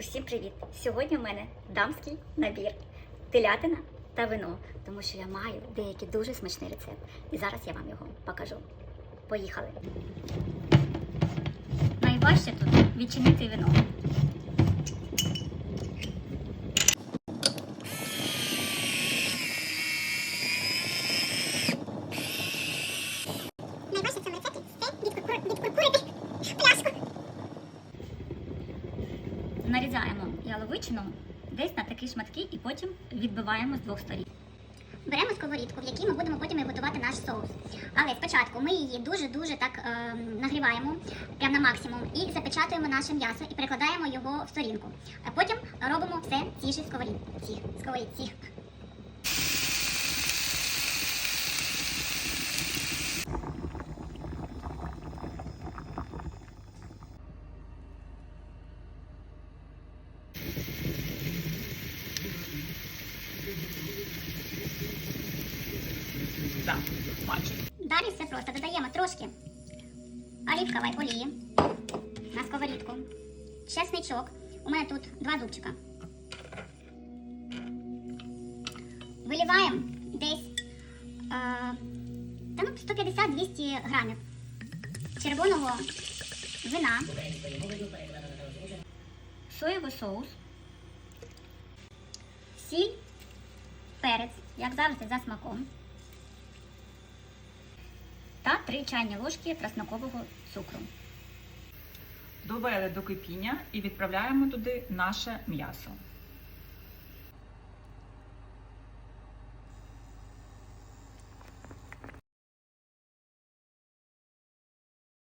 Усім привіт! Сьогодні в мене дамський набір телятина та вино, тому що я маю деякий дуже смачний рецепт. І зараз я вам його покажу. Поїхали! Найважче тут відчинити вино. Нарізаємо яловичину десь на такі шматки і потім відбиваємо з двох сторін. Беремо сковорідку, в якій ми будемо потім готувати наш соус. Але спочатку ми її дуже-дуже так е, нагріваємо прямо на максимум і запечатуємо наше м'ясо і перекладаємо його в сторінку. А потім робимо все в цій же сковорідці. сковорідці. Далі все просто додаємо трошки олівкової олії на сковорідку, чесничок. У мене тут два зубчика. Виливаємо десь е, ну, 150-200 грамів червоного вина, Соєвий соус, сіль, перець, як завжди, за смаком. Та 3 чайні ложки краснокового цукру. Довели до кипіння і відправляємо туди наше м'ясо.